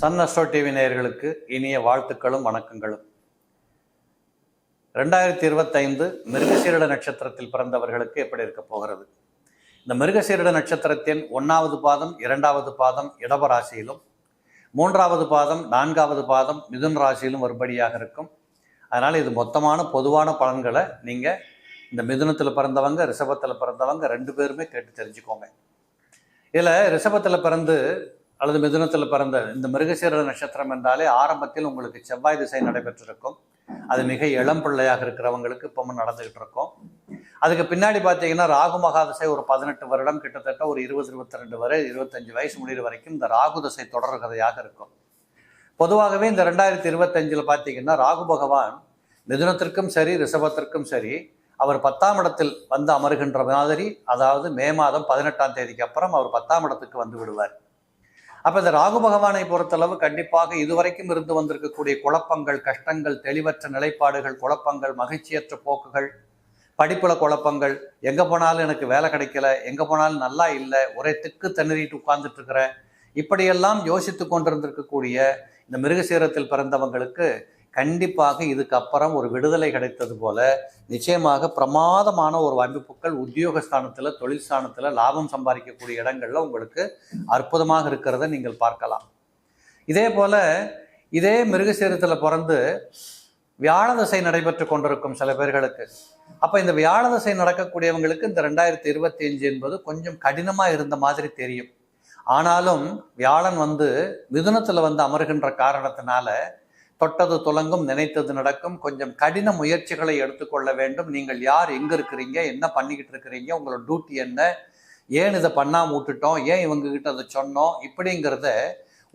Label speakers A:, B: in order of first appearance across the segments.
A: Sun astro TV நேயர்களுக்கு இனிய வாழ்த்துக்களும் வணக்கங்களும். ரெண்டாயிரத்தி இருபத்தைந்து மிருகசீரட நட்சத்திரத்தில் பிறந்தவர்களுக்கு எப்படி இருக்க போகிறது? இந்த மிருகசீரட நட்சத்திரத்தின் ஒன்றாவது பாதம் இரண்டாவது பாதம் இடவ ராசியிலும் மூன்றாவது பாதம் நான்காவது பாதம் மிதுன் ராசியிலும் வரும்படியாக இருக்கும். அதனால் இது மொத்தமான பொதுவான பலன்களை நீங்கள் இந்த மிதுனத்தில் பிறந்தவங்க ரிஷபத்தில் பிறந்தவங்க ரெண்டு பேருமே கேட்டு தெரிஞ்சுக்கோங்க. இதில் ரிஷபத்தில் பிறந்து அல்லது மிதுனத்தில் பிறந்த இந்த மிருகசீர நட்சத்திரம் என்றாலே ஆரம்பத்தில் உங்களுக்கு செவ்வாய் திசை நடைபெற்றிருக்கும். அது மிக இளம் பிள்ளையாக இருக்கிறவங்களுக்கு இப்போ நடந்துகிட்டு இருக்கும் அதுக்கு பின்னாடி பார்த்தீங்கன்னா ராகு மகாதசை ஒரு பதினெட்டு வருடம் கிட்டத்தட்ட ஒரு இருபது இருபத்தி ரெண்டு வரை இருபத்தஞ்சு வயசு முடிகிற வரைக்கும் இந்த ராகு தசை தொடர்கதையாக இருக்கும். பொதுவாகவே இந்த ரெண்டாயிரத்தி இருபத்தஞ்சில் பார்த்தீங்கன்னா ராகு பகவான் மிதுனத்திற்கும் சரி ரிஷபத்திற்கும் சரி அவர் பத்தாம் இடத்தில் வந்து அமருகின்ற மாதிரி அதாவது மே மாதம் பதினெட்டாம் தேதிக்கு அப்புறம் அவர் பத்தாம் இடத்துக்கு வந்து விடுவார். அப்ப இந்த ராகு பகவானை பொறுத்தளவு கண்டிப்பாக இதுவரைக்கும் இருந்து வந்திருக்கக்கூடிய குழப்பங்கள் கஷ்டங்கள் தெளிவற்ற நிலைப்பாடுகள் குழப்பங்கள் மகிழ்ச்சியற்ற போக்குகள் படிப்புல குழப்பங்கள் எங்க போனாலும் எனக்கு வேலை கிடைக்கல எங்க போனாலும் நல்லா இல்லை ஒரே திக்கு திணறிட்டு உட்கார்ந்துட்டு இருக்கிறேன் இப்படியெல்லாம் யோசித்து கொண்டிருந்திருக்கக்கூடிய இந்த மிருகசீரத்தில் பிறந்தவங்களுக்கு கண்டிப்பாக இதுக்கப்புறம் ஒரு விடுதலை கிடைத்தது போல நிச்சயமாக பிரமாதமான ஒரு அமைப்புகள் உத்தியோகஸ்தானத்தில் தொழில் ஸ்தானத்தில் லாபம் சம்பாதிக்கக்கூடிய இடங்களில் உங்களுக்கு அற்புதமாக இருக்கிறத நீங்கள் பார்க்கலாம். இதே போல இதே மிருகசீரத்தில் பிறந்து வியாழ தசை நடைபெற்று கொண்டிருக்கும் சில பேர்களுக்கு. அப்போ இந்த வியாழ தசை நடக்கக்கூடியவங்களுக்கு இந்த ரெண்டாயிரத்தி இருபத்தி அஞ்சு என்பது கொஞ்சம் கடினமாக இருந்த மாதிரி தெரியும். ஆனாலும் வியாழன் வந்து மிதுனத்தில் வந்து அமர்கின்ற காரணத்தினால தொட்டது துலங்கும் நினைத்தது நடக்கும். கொஞ்சம் கடின முயற்சிகளை எடுத்துக்கொள்ள வேண்டும். நீங்கள் யார் எங்கே இருக்கிறீங்க என்ன பண்ணிக்கிட்டு இருக்கிறீங்க உங்களோட டியூட்டி என்ன ஏன் இதை பண்ணாமல் விட்டுட்டோம் ஏன் இவங்ககிட்ட அதை சொன்னோம் இப்படிங்கிறத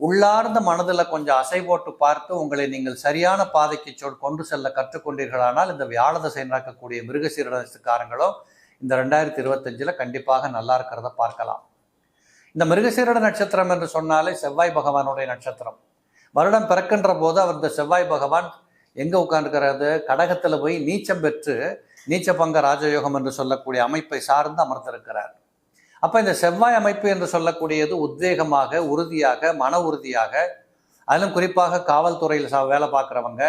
A: உள்ளார்ந்த மனதில் கொஞ்சம் அசை போட்டு பார்த்து உங்களை நீங்கள் சரியான பாதைக்கு சொல் கொண்டு செல்ல கற்றுக்கொண்டீர்களானால் இந்த வியாழதசை நடக்கக்கூடிய மிருகசீரடத்துக்காரங்களும் இந்த ரெண்டாயிரத்தி இருபத்தஞ்சில் கண்டிப்பாக நல்லா இருக்கிறத பார்க்கலாம். இந்த மிருகசீரட நட்சத்திரம் என்று சொன்னாலே செவ்வாய் பகவானுடைய நட்சத்திரம். வருடம் பிறக்கின்ற போது அவர் இந்த செவ்வாய் பகவான் எங்கே உட்கார்ந்துக்கிறது கடகத்தில் போய் நீச்சம் பெற்று நீச்ச பங்க ராஜயோகம் என்று சொல்லக்கூடிய அமைப்பை சார்ந்து அமர்ந்திருக்கிறார். அப்போ இந்த செவ்வாய் அமைப்பு என்று சொல்லக்கூடியது உத்வேகமாக உறுதியாக மன உறுதியாக அதிலும் குறிப்பாக காவல்துறையில் வேலை பார்க்குறவங்க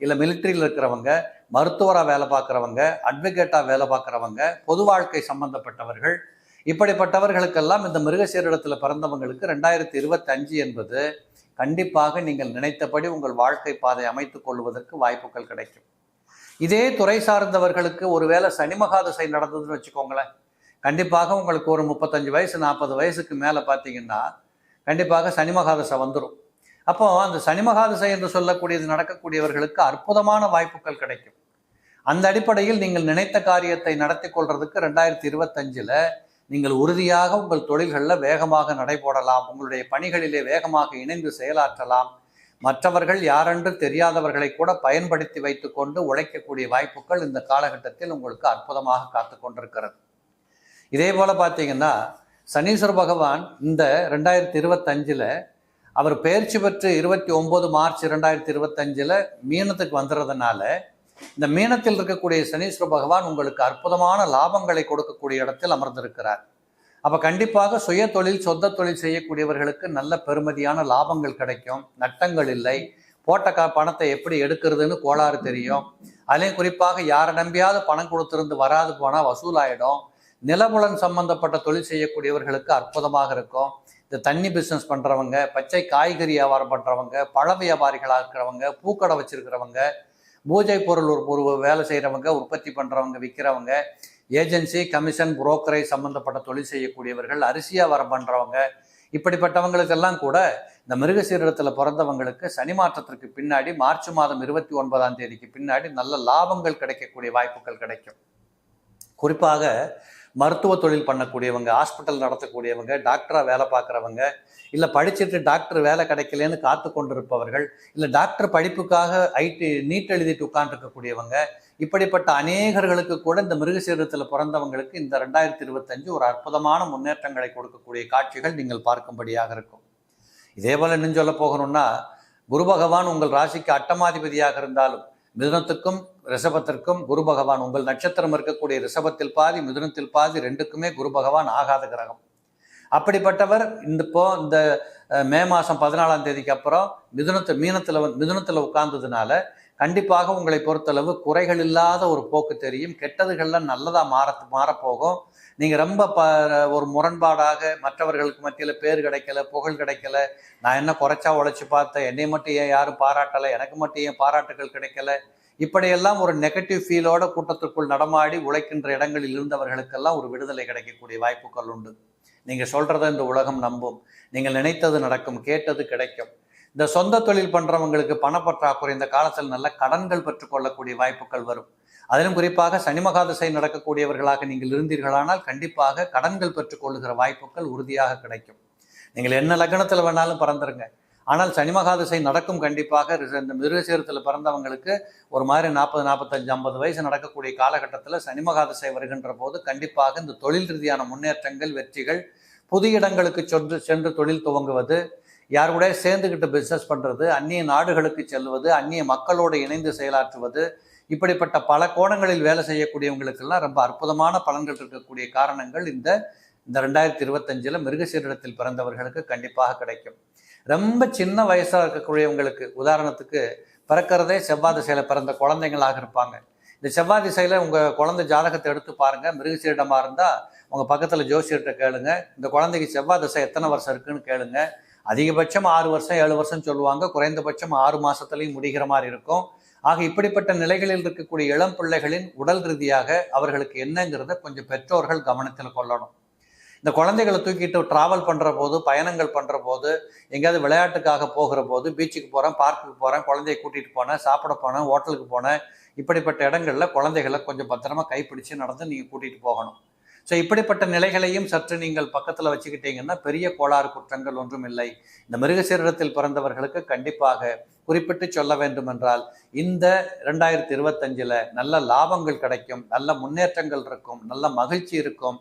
A: இல்லை மிலிட்ரியில் இருக்கிறவங்க மருத்துவராக வேலை பார்க்குறவங்க அட்வொகேட்டாக வேலை பார்க்குறவங்க பொது வாழ்க்கை சம்பந்தப்பட்டவர்கள் இப்படிப்பட்டவர்களுக்கெல்லாம் இந்த மிருகசீரிடத்தில் பிறந்தவங்களுக்கு ரெண்டாயிரத்தி இருபத்தஞ்சு என்பது கண்டிப்பாக நீங்கள் நினைத்தபடி உங்கள் வாழ்க்கை பாதை அமைத்துக் கொள்வதற்கு வாய்ப்புகள் கிடைக்கும். இதே துறை சார்ந்தவர்களுக்கு ஒருவேளை சனி மகாதசை நடந்ததுன்னு வச்சுக்கோங்களேன். கண்டிப்பாக உங்களுக்கு ஒரு முப்பத்தஞ்சு வயசு நாற்பது வயசுக்கு மேலே பார்த்தீங்கன்னா கண்டிப்பாக சனி மகாதசை வந்துடும் அப்போ அந்த சனி மகாதசை என்று சொல்லக்கூடியது நடக்கக்கூடியவர்களுக்கு அற்புதமான வாய்ப்புகள் கிடைக்கும். அந்த அடிப்படையில் நீங்கள் நினைத்த காரியத்தை நடத்தி கொள்றதுக்கு ரெண்டாயிரத்தி இருபத்தஞ்சில் நீங்கள் உறுதியாக உங்கள் தொழில்களில் வேகமாக நடைபோடலாம் உங்களுடைய பணிகளிலே வேகமாக இணைந்து செயலாற்றலாம். மற்றவர்கள் யாரென்று தெரியாதவர்களை கூட பயன்படுத்தி வைத்துக்கொண்டு உழைக்கக்கூடிய வாய்ப்புகள் இந்த காலகட்டத்தில் உங்களுக்கு அற்புதமாக காத்து கொண்டிருக்கிறது. இதே போல் பார்த்தீங்கன்னா சனீஸ்வர பகவான் இந்த ரெண்டாயிரத்தி இருபத்தஞ்சில் அவர் பயிற்சி பெற்று இருபத்தி ஒம்பது மார்ச் ரெண்டாயிரத்தி இருபத்தஞ்சில் மீனத்துக்கு வந்துடுறதுனால இந்த மீனத்தில் இருக்கக்கூடிய சனீஸ்வர பகவான் உங்களுக்கு அற்புதமான லாபங்களை கொடுக்கக்கூடிய இடத்தில் அமர்ந்திருக்கிறார். அப்ப கண்டிப்பாக சுய தொழில் சொந்த தொழில் செய்யக்கூடியவர்களுக்கு நல்ல பெருமதியான லாபங்கள் கிடைக்கும். நட்டங்கள் இல்லை. போட்ட கா பணத்தை எப்படி எடுக்கிறதுன்னு கோளாறு தெரியும். அதுலேயும் குறிப்பாக யாரை நம்பியாவது பணம் கொடுத்துருந்து வராது போனால் வசூலாயிடும். நிலமுலன் சம்பந்தப்பட்ட தொழில் செய்யக்கூடியவர்களுக்கு அற்புதமாக இருக்கும். இந்த தண்ணி பிஸ்னஸ் பண்ணுறவங்க பச்சை காய்கறி வியாபாரம் பண்ணுறவங்க பழ வியாபாரிகளாக இருக்கிறவங்க பூக்கடை வச்சிருக்கிறவங்க பூஜை பொருள் ஒரு ஒரு வேலை செய்கிறவங்க உற்பத்தி பண்ணுறவங்க விற்கிறவங்க ஏஜென்சி கமிஷன் புரோக்கரை சம்மந்தப்பட்ட தொழில் செய்யக்கூடியவர்கள் அரிசியாக வர பண்ணுறவங்க இப்படிப்பட்டவங்களுக்கெல்லாம் கூட இந்த மிருகசீரத்தில் பிறந்தவங்களுக்கு சனி மாற்றத்திற்கு பின்னாடி மார்ச் மாதம் இருபத்தி ஒன்பதாம் தேதிக்கு பின்னாடி நல்ல லாபங்கள் கிடைக்கக்கூடிய வாய்ப்புகள் கிடைக்கும். குறிப்பாக மருத்துவ தொழில் பண்ணக்கூடியவங்க ஹாஸ்பிட்டல் நடத்தக்கூடியவங்க டாக்டராக வேலை பார்க்குறவங்க இல்லை படிச்சுட்டு டாக்டர் வேலை கிடைக்கலன்னு காத்து கொண்டிருப்பவர்கள் இல்லை டாக்டர் படிப்புக்காக ஐடி நீட் எழுதிட்டு உட்காந்துருக்கக்கூடியவங்க இப்படிப்பட்ட அநேகர்களுக்கு கூட இந்த மிருகசீரத்தில் பிறந்தவங்களுக்கு இந்த ரெண்டாயிரத்தி இருபத்தஞ்சு ஒரு அற்புதமான முன்னேற்றங்களை கொடுக்கக்கூடிய காட்சிகள் நீங்கள் பார்க்கும்படியாக இருக்கும். இதே போல இன்னும் சொல்ல போகணும்னா குரு பகவான் உங்கள் ராசிக்கு அட்டமாதிபதியாக இருந்தாலும் மிதுனத்துக்கும் ரிஷபத்திற்கும் குரு பகவான் உங்கள் நட்சத்திரம் இருக்கக்கூடிய ரிஷபத்தில் பாதி மிதுனத்தில் பாதி ரெண்டுக்குமே குரு பகவான் ஆகாத கிரகம். அப்படிப்பட்டவர் இந்த இப்போ இந்த அஹ், மே மாதம் பதினாலாம் தேதிக்கு அப்புறம் மிதுனத்தை மீனத்தில் மிதுனத்தில் உட்கார்ந்ததுனால கண்டிப்பாக உங்களை பொறுத்தளவு குறைகள் இல்லாத ஒரு போக்கு தெரியும். கெட்டதுகள்லாம் நல்லதாக மாற மாறப்போகும். நீங்கள் ரொம்ப ப ஒரு முரண்பாடாக மற்றவர்களுக்கு மத்தியில் பேர் கிடைக்கல புகழ் கிடைக்கல நான் என்ன குறைச்சா உழைச்சி பார்த்தேன் என்னை மட்டும் ஏன் யாரும் பாராட்டலை எனக்கு மட்டும் ஏன் பாராட்டுகள் கிடைக்கல? இப்படியெல்லாம் ஒரு நெகட்டிவ் ஃபீலோட கூட்டத்திற்குள் நடமாடி உழைக்கின்ற இடங்களில் இருந்தவர்களுக்கெல்லாம் ஒரு விடுதலை கிடைக்கக்கூடிய வாய்ப்புகள் உண்டு. நீங்கள் சொல்கிறத இந்த உலகம் நம்பும். நீங்கள் நினைத்தது நடக்கும் கேட்டது கிடைக்கும். இந்த சொந்த தொழில் பண்ணுறவங்களுக்கு பணப்பற்றாக்குறை இந்த காலத்தில் நல்ல கடன்கள் பெற்றுக்கொள்ளக்கூடிய வாய்ப்புகள் வரும். அதிலும் குறிப்பாக சனிமகாதசை நடக்கக்கூடியவர்களாக நீங்கள் இருந்தீர்களானால் கண்டிப்பாக கடன்கள் பெற்றுக்கொள்ளுகிற வாய்ப்புகள் உறுதியாக கிடைக்கும். நீங்கள் என்ன லக்னத்தில் வேணாலும் பிறந்துருங்க. ஆனால் சனிமகாதசை நடக்கும் கண்டிப்பாக இந்த மிருகசீரத்தில் பிறந்தவங்களுக்கு ஒரு மாதிரி நாற்பது நாற்பத்தஞ்சு ஐம்பது வயசு நடக்கக்கூடிய காலகட்டத்தில் சனிமகாதசை வருகின்ற போது கண்டிப்பாக இந்த தொழில் ரீதியான முன்னேற்றங்கள் வெற்றிகள் புது இடங்களுக்கு சென்று சென்று தொழில் துவங்குவது யார் கூட சேர்ந்துக்கிட்டு பிஸ்னஸ் பண்ணுறது அந்நிய நாடுகளுக்கு செல்வது அந்நிய மக்களோடு இணைந்து செயலாற்றுவது இப்படிப்பட்ட பல கோணங்களில் வேலை செய்யக்கூடியவங்களுக்கெல்லாம் ரொம்ப அற்புதமான பலன்கள் இருக்கக்கூடிய காரணங்கள் இந்த இந்த ரெண்டாயிரத்தி இருபத்தஞ்சில் மிருகசீரிடத்தில் பிறந்தவர்களுக்கு கண்டிப்பாக கிடைக்கும். ரொம்ப சின்ன வயசாக இருக்கக்கூடியவங்களுக்கு உதாரணத்துக்கு பிறக்கிறதே செவ்வாய் திசையில் பிறந்த குழந்தைங்களாக இருப்பாங்க. இந்த செவ்வாய் திசையில் உங்கள் குழந்தை ஜாதகத்தை எடுத்து பாருங்கள் மிருகசீரிடமாக இருந்தால் உங்கள் பக்கத்தில் ஜோசியர்கிட்ட கேளுங்க. இந்த குழந்தைக்கு செவ்வாய் திசை எத்தனை வருஷம் இருக்குன்னு கேளுங்க. அதிகபட்சம் ஆறு வருஷம் ஏழு வருஷம் சொல்லுவாங்க. குறைந்தபட்சம் ஆறு மாதத்துலையும் முடிகிற மாதிரி இருக்கும். ஆக இப்படிப்பட்ட நிலைகளில் இருக்கக்கூடிய இளம் பிள்ளைகளின் உடல் ரீதியாக அவர்களுக்கு என்னங்கிறத கொஞ்சம் பெற்றோர்கள் கவனத்தில் கொள்ளணும். இந்த குழந்தைகளை தூக்கிட்டு டிராவல் பண்ணுற போது பயணங்கள் பண்ணுற போது எங்கேயாவது விளையாட்டுக்காக போகிற போது பீச்சுக்கு போகிறேன் பார்க்குக்கு போகிறேன் குழந்தைய கூட்டிகிட்டு போனேன் சாப்பிட போனேன் ஹோட்டலுக்கு போனேன். இப்படிப்பட்ட இடங்களில் குழந்தைகளை கொஞ்சம் பத்திரமா கைப்பிடிச்சு நடந்து நீங்கள் கூட்டிகிட்டு போகணும். ஸோ இப்படிப்பட்ட நிலைகளையும் சற்று நீங்கள் பக்கத்தில் வச்சுக்கிட்டீங்கன்னா பெரிய கோளாறு குற்றங்கள் ஒன்றும் இல்லை. இந்த மிருகசீரிடத்தில் பிறந்தவர்களுக்கு கண்டிப்பாக குறிப்பிட்டு சொல்ல வேண்டும் என்றால் இந்த ரெண்டாயிரத்தி இருபத்தஞ்சில் நல்ல லாபங்கள் கிடைக்கும் நல்ல முன்னேற்றங்கள் இருக்கும் நல்ல மகிழ்ச்சி இருக்கும்.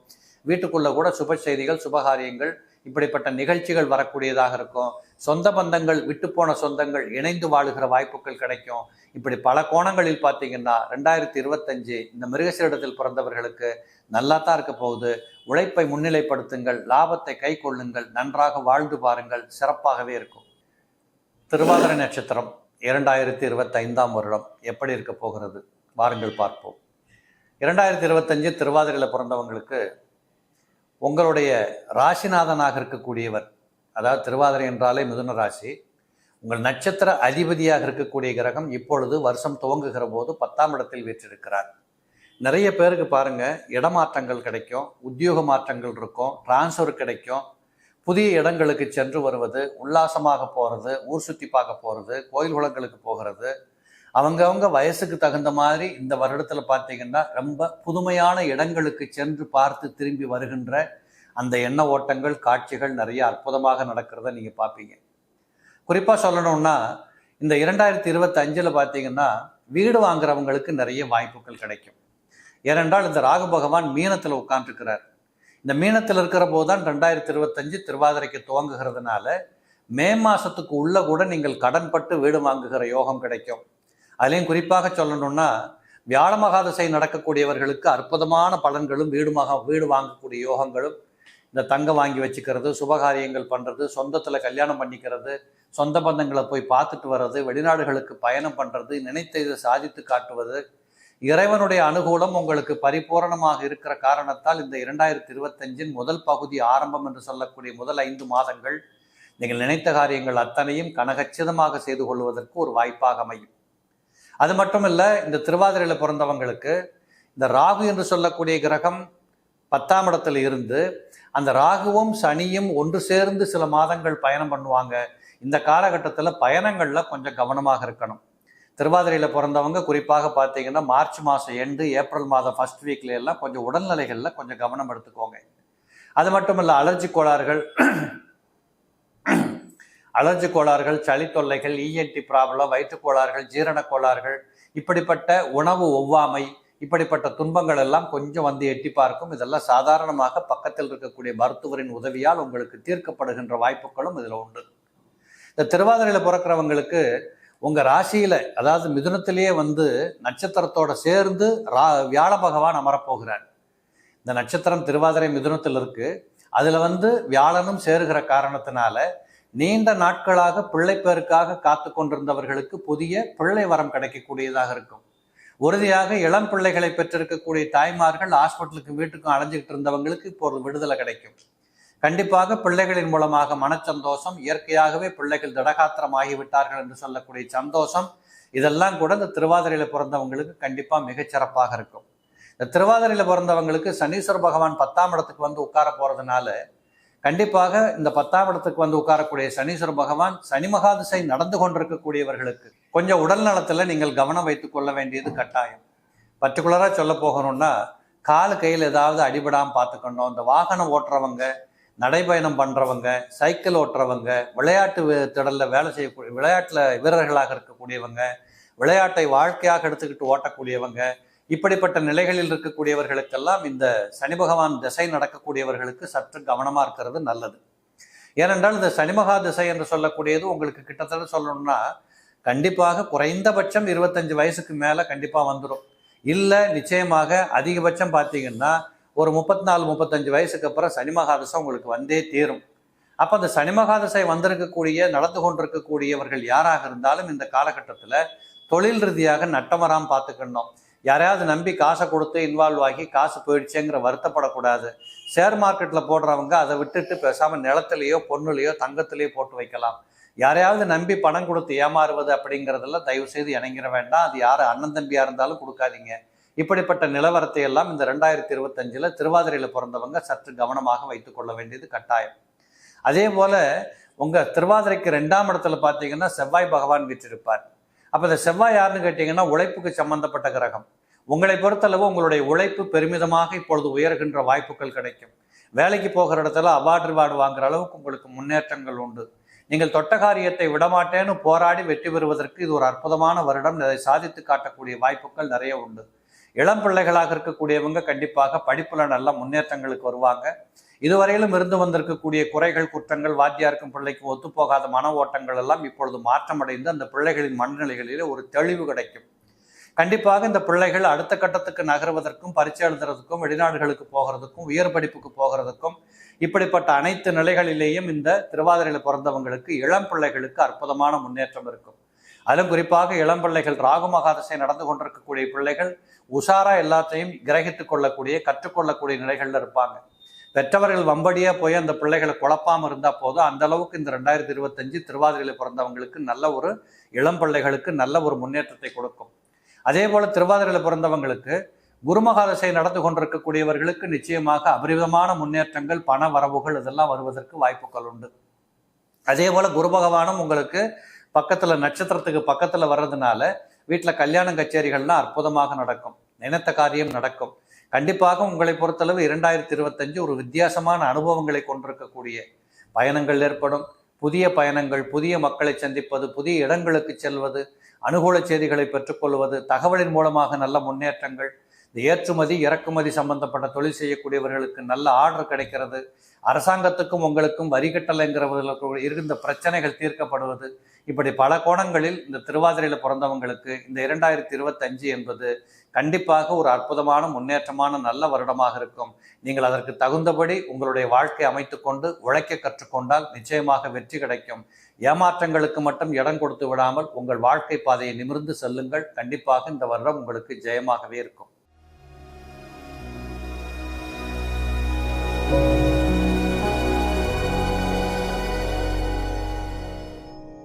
A: வீட்டுக்குள்ள கூட சுப செய்திகள் சுபகாரியங்கள் இப்படிப்பட்ட நிகழ்ச்சிகள் வரக்கூடியதாக இருக்கும். சொந்த பந்தங்கள் விட்டுப்போன சொந்தங்கள் இணைந்து வாழுகிற வாய்ப்புகள் கிடைக்கும். இப்படி பல கோணங்களில் பார்த்தீங்கன்னா ரெண்டாயிரத்தி இருபத்தஞ்சு இந்த மிருகசீரிடத்தில் பிறந்தவர்களுக்கு நல்லா தான் இருக்க போகுது. உழைப்பை முன்னிலைப்படுத்துங்கள் லாபத்தை கை கொள்ளுங்கள் நன்றாக வாழ்ந்து பாருங்கள் சிறப்பாகவே இருக்கும். திருவாதிரை நட்சத்திரம் இரண்டாயிரத்தி இருபத்தைந்தாம் வருடம் எப்படி இருக்க போகிறது? வாருங்கள் பார்ப்போம். இரண்டாயிரத்தி இருபத்தஞ்சு திருவாதிரையில் பிறந்தவங்களுக்கு உங்களுடைய ராசிநாதனாக இருக்கக்கூடியவர் அதாவது திருவாதிரை என்றாலே மிதுன ராசி உங்கள் நட்சத்திர அதிபதியாக இருக்கக்கூடிய கிரகம் இப்பொழுது வருஷம் துவங்குகிற போது பத்தாம் இடத்தில் வீற்றிருக்கிறார். நிறைய பேருக்கு பாருங்கள் இடமாற்றங்கள் கிடைக்கும் உத்தியோக மாற்றங்கள் இருக்கும் டிரான்ஸ்ஃபர் கிடைக்கும். புதிய இடங்களுக்கு சென்று வருவது உல்லாசமாக போகிறது ஊர் சுற்றி பார்க்க போகிறது கோயில் குளங்களுக்கு போகிறது. அவங்கவங்க வயசுக்கு தகுந்த மாதிரி இந்த வருடத்தில் பார்த்தீங்கன்னா ரொம்ப புதுமையான இடங்களுக்கு சென்று பார்த்து திரும்பி வருகின்ற அந்த எண்ண ஓட்டங்கள் காட்சிகள் நிறைய அற்புதமாக நடக்கிறத நீங்கள் பார்ப்பீங்க. குறிப்பாக சொல்லணும்னா இந்த இரண்டாயிரத்தி இருபத்தஞ்சில் பார்த்தீங்கன்னா வீடு வாங்குறவங்களுக்கு நிறைய வாய்ப்புகள் கிடைக்கும். ஏனென்றால் இந்த ராகு பகவான் மீனத்தில் உட்கார்ந்துருக்கிறார். இந்த மீனத்தில் இருக்கிற போது தான் ரெண்டாயிரத்தி இருபத்தஞ்சு திருவாதிரைக்கு துவங்குகிறதுனால மே மாசத்துக்கு உள்ள கூட நீங்கள் கடன்பட்டு வீடு வாங்குகிற யோகம் கிடைக்கும். அதுலேயும் குறிப்பாக சொல்லணும்னா வியாழ மகாதசை நடக்கக்கூடியவர்களுக்கு அற்புதமான பலன்களும் வீடு மகா வீடு வாங்கக்கூடிய யோகங்களும் இந்த தங்கம் வாங்கி வச்சுக்கிறது சுபகாரியங்கள் பண்ணுறது சொந்தத்தில் கல்யாணம் பண்ணிக்கிறது சொந்த பந்தங்களை போய் பார்த்துட்டு வர்றது வெளிநாடுகளுக்கு பயணம் பண்ணுறது நினைத்ததை சாதித்து காட்டுவது இறைவனுடைய அனுகூலம் உங்களுக்கு பரிபூரணமாக இருக்கிற காரணத்தால் இந்த இரண்டாயிரத்தி இருபத்தஞ்சின் முதல் பகுதி ஆரம்பம் என்று சொல்லக்கூடிய முதல் ஐந்து மாதங்கள் நீங்கள் நினைத்த காரியங்கள் அத்தனையும் கனகச்சிதமாக செய்து கொள்வதற்கு ஒரு வாய்ப்பாக அமையும். அது மட்டும் இல்லை இந்த திருவாதிரையில் பிறந்தவங்களுக்கு இந்த ராகு என்று சொல்லக்கூடிய கிரகம் பத்தாம் இடத்துல இருந்து அந்த ராகுவும் சனியும் ஒன்று சேர்ந்து சில மாதங்கள் பயணம் பண்ணுவாங்க. இந்த காலகட்டத்தில் பயணங்களில் கொஞ்சம் கவனமாக இருக்கணும். திருவாதிரையில் பிறந்தவங்க குறிப்பாக பார்த்தீங்கன்னா மார்ச் மாதம் எண்டு ஏப்ரல் மாதம் ஃபர்ஸ்ட் வீக்ல எல்லாம் கொஞ்சம் உடல்நிலைகளில் கொஞ்சம் கவனம் எடுத்துக்கோங்க. அது மட்டும் இல்லை அலர்ஜி கோளாறுகள் அலர்ஜி கோளாறுகள் சளி தொல்லைகள் இஎன்டி ப்ராப்ளம் வயிற்றுக் கோளாறுகள் ஜீரண கோளாறுகள் இப்படிப்பட்ட உணவு ஒவ்வாமை இப்படிப்பட்ட துன்பங்கள் எல்லாம் கொஞ்சம் வந்து எட்டி பார்க்கும். இதெல்லாம் சாதாரணமாக பக்கத்தில் இருக்கக்கூடிய மருத்துவரின் உதவியால் உங்களுக்கு தீர்க்கப்படுகின்ற வாய்ப்புகளும் இதில் உண்டு. இந்த திருவாதிரையில் பிறக்கிறவங்களுக்கு உங்கள் ராசியில் அதாவது மிதுனத்திலேயே வந்து நட்சத்திரத்தோட சேர்ந்து ரா வியாழ பகவான் அமரப்போகிறார். இந்த நட்சத்திரம் திருவாதிரை மிதுனத்தில் இருக்குது அதில் வந்து வியாழனும் சேருகிற காரணத்தினால நீண்ட நாட்களாக பிள்ளை பேருக்காக காத்து கொண்டிருந்தவர்களுக்கு புதிய பிள்ளை வரம் கிடைக்கக்கூடியதாக இருக்கும். உறுதியாக இளம் பிள்ளைகளை பெற்றிருக்கக்கூடிய தாய்மார்கள் ஹாஸ்பிட்டலுக்கு வீட்டுக்கும் அலைஞ்சிக்கிட்டு இருந்தவங்களுக்கு இப்போ ஒரு விடுதலை கிடைக்கும். கண்டிப்பாக பிள்ளைகளின் மூலமாக மனச்சந்தோஷம் இயற்கையாகவே பிள்ளைகள் திடகாத்திரம் ஆகிவிட்டார்கள் என்று சொல்லக்கூடிய சந்தோஷம் இதெல்லாம் கூட இந்த திருவாதிரையில் பிறந்தவங்களுக்கு கண்டிப்பாக மிகச்சிறப்பாக இருக்கும். இந்த திருவாதிரையில் பிறந்தவங்களுக்கு சனீஸ்வர பகவான் பத்தாம் இடத்துக்கு வந்து உட்கார போகிறதுனால கண்டிப்பாக இந்த பத்தாம் இடத்துக்கு வந்து உட்காரக்கூடிய சனீஸ்வர பகவான் சனி மகாதிசை நடந்து கொண்டிருக்கக்கூடியவர்களுக்கு கொஞ்சம் உடல் நலத்தில் நீங்கள் கவனம் வைத்துக் கொள்ள வேண்டியது கட்டாயம். பர்டிகுலராக சொல்ல போகணும்னா காலு கையில் ஏதாவது அடிபடாமல் பார்த்துக்கணும். இந்த வாகனம் ஓட்டுறவங்க நடைபயணம் பண்ணுறவங்க சைக்கிள் ஓட்டுறவங்க விளையாட்டு திடலில் வேலை செய்யக்கூடிய விளையாட்டில் வீரர்களாக இருக்கக்கூடியவங்க விளையாட்டை வாழ்க்கையாக எடுத்துக்கிட்டு ஓட்டக்கூடியவங்க இப்படிப்பட்ட நிலைகளில் இருக்கக்கூடியவர்களுக்கெல்லாம் இந்த சனி பகவான் திசை நடக்கக்கூடியவர்களுக்கு சற்று கவனமாக இருக்கிறது நல்லது. ஏனென்றால் இந்த சனிமகா திசை என்று சொல்லக்கூடியது உங்களுக்கு கிட்டத்தட்ட சொல்லணும்னா கண்டிப்பாக குறைந்தபட்சம் இருபத்தஞ்சு வயசுக்கு மேலே கண்டிப்பாக வந்துடும் இல்லை நிச்சயமாக அதிகபட்சம் பார்த்தீங்கன்னா ஒரு முப்பத்தி நாலு முப்பத்தஞ்சு வயசுக்கு அப்புறம் சனி மகாதசை உங்களுக்கு வந்தே தீரும். அப்போ அந்த சனி மகாதசை வந்திருக்கக்கூடிய நடந்து கொண்டிருக்கக்கூடியவர்கள் யாராக இருந்தாலும் இந்த காலகட்டத்தில் தொழில் ரீதியாக நட்டமராம் பார்த்துக்கணும். யாரையாவது நம்பி காசை கொடுத்து இன்வால்வ் ஆகி காசு போயிடுச்சேங்கிற வருத்தப்படக்கூடாது. ஷேர் மார்க்கெட்டில் போடுறவங்க அதை விட்டுட்டு பேசாமல் நிலத்திலேயோ பொண்ணுலேயோ தங்கத்திலேயோ போட்டு வைக்கலாம். யாரையாவது நம்பி பணம் கொடுத்து ஏமாறுவது அப்படிங்கிறதெல்லாம் தயவு செய்து இணங்கிட வேண்டாம். அது யார் அண்ணன் தம்பியாக இருந்தாலும் கொடுக்காதீங்க. இப்படிப்பட்ட நிலவரத்தை எல்லாம் இந்த ரெண்டாயிரத்தி இருபத்தஞ்சில் திருவாதிரையில் பிறந்தவங்க சற்று கவனமாக வைத்துக் கொள்ள வேண்டியது கட்டாயம். அதே போல உங்கள் திருவாதிரைக்கு ரெண்டாம் இடத்துல பார்த்தீங்கன்னா செவ்வாய் பகவான் வீற்றிருப்பார். அப்போ இந்த செவ்வாய் யாருன்னு கேட்டிங்கன்னா உழைப்புக்கு சம்பந்தப்பட்ட கிரகம். உங்களை பொறுத்தளவு உங்களுடைய உழைப்பு பெருமிதமாக இப்பொழுது உயர்கின்ற வாய்ப்புகள் கிடைக்கும். வேலைக்கு போகிற இடத்துல அவார்டு ரிவார்டு வாங்குற அளவுக்கு உங்களுக்கு முன்னேற்றங்கள் உண்டு. நீங்கள் தொட்ட காரியத்தை விடமாட்டேன்னு போராடி வெற்றி பெறுவதற்கு இது ஒரு அற்புதமான வருடம். இதை சாதித்து காட்டக்கூடிய வாய்ப்புகள் நிறைய உண்டு. இளம் பிள்ளைகளாக இருக்கக்கூடியவங்க கண்டிப்பாக படிப்புல நல்ல முன்னேற்றங்களுக்கு வருவாங்க. இதுவரையிலும் இருந்து வந்திருக்கக்கூடிய குறைகள் குற்றங்கள் வாத்தியாருக்கும் பிள்ளைக்கும் ஒத்துப்போகாத மன ஓட்டங்கள் எல்லாம் இப்பொழுது மாற்றமடைந்து அந்த பிள்ளைகளின் மனநிலைகளிலே ஒரு தெளிவு கிடைக்கும். கண்டிப்பாக இந்த பிள்ளைகள் அடுத்த கட்டத்துக்கு நகர்வதற்கும் பரீட்சை எழுதுறதுக்கும் வெளிநாடுகளுக்கு போகிறதுக்கும் உயர் படிப்புக்கு போகிறதுக்கும் இப்படிப்பட்ட அனைத்து நிலைகளிலேயும் இந்த திருவாதிரையில் பிறந்தவங்களுக்கு இளம் பிள்ளைகளுக்கு அற்புதமான முன்னேற்றம் இருக்கும். அதிலும் குறிப்பாக இளம் பிள்ளைகள் ராகு மகாதசை நடந்து கொண்டிருக்கக்கூடிய பிள்ளைகள் உஷாரா எல்லாத்தையும் கிரகித்துக் கொள்ளக்கூடிய கற்றுக்கொள்ளக்கூடிய நிலைகள்ல இருப்பாங்க. பெற்றவர்கள் வம்படியா போய் அந்த பிள்ளைகளை குழப்பாம இருந்தா போதும். அந்த அளவுக்கு இந்த ரெண்டாயிரத்தி இருபத்தஞ்சு திருவாதிரையில பிறந்தவங்களுக்கு நல்ல ஒரு இளம் பிள்ளைகளுக்கு நல்ல ஒரு முன்னேற்றத்தை கொடுக்கும். அதே போல திருவாதிரையில பிறந்தவங்களுக்கு குருமகாதசை நடந்து கொண்டிருக்கக்கூடியவர்களுக்கு நிச்சயமாக அபரிதமான முன்னேற்றங்கள் பண வரவுகள் இதெல்லாம் வருவதற்கு வாய்ப்புகள் உண்டு. அதே போல குரு பகவானும் உங்களுக்கு பக்கத்துல நட்சத்திரத்துக்கு பக்கத்துல வர்றதுனால வீட்டுல கல்யாண கச்சேரிகள்லாம் அற்புதமாக நடக்கும். நினைத்த காரியம் நடக்கும். கண்டிப்பாக உங்களை பொறுத்தளவு இரண்டாயிரத்தி இருபத்தஞ்சு ஒரு வித்தியாசமான அனுபவங்களை கொண்டிருக்கக்கூடிய பயணங்கள் ஏற்படும். புதிய பயணங்கள் புதிய மக்களை சந்திப்பது புதிய இடங்களுக்கு செல்வது அனுகூல செய்திகளை பெற்றுக்கொள்வது தகவலின் மூலமாக நல்ல முன்னேற்றங்கள் இந்த ஏற்றுமதி இறக்குமதி சம்பந்தப்பட்ட தொழில் செய்யக்கூடியவர்களுக்கு நல்ல ஆர்டர் கிடைக்கிறது. அரசாங்கத்துக்கும் உங்களுக்கும் வரிகட்டலைங்கிறவர்களுக்கு இருந்த பிரச்சனைகள் தீர்க்கப்படுவது. இப்படி பல கோணங்களில் இந்த திருவாதிரையில் பிறந்தவங்களுக்கு இந்த இரண்டாயிரத்தி இருபத்தஞ்சு என்பது கண்டிப்பாக ஒரு அற்புதமான முன்னேற்றமான நல்ல வருடமாக இருக்கும். நீங்கள் அதற்கு தகுந்தபடி உங்களுடைய வாழ்க்கை அமைத்துக்கொண்டு உழைக்க கற்றுக்கொண்டால் நிச்சயமாக வெற்றி கிடைக்கும். ஏமாற்றங்களுக்கு மட்டும் இடம் கொடுத்து விடாமல் உங்கள் வாழ்க்கை பாதையை நிமிர்ந்து செல்லுங்கள். கண்டிப்பாக இந்த வருடம் உங்களுக்கு ஜெயமாகவே இருக்கும். Thank you.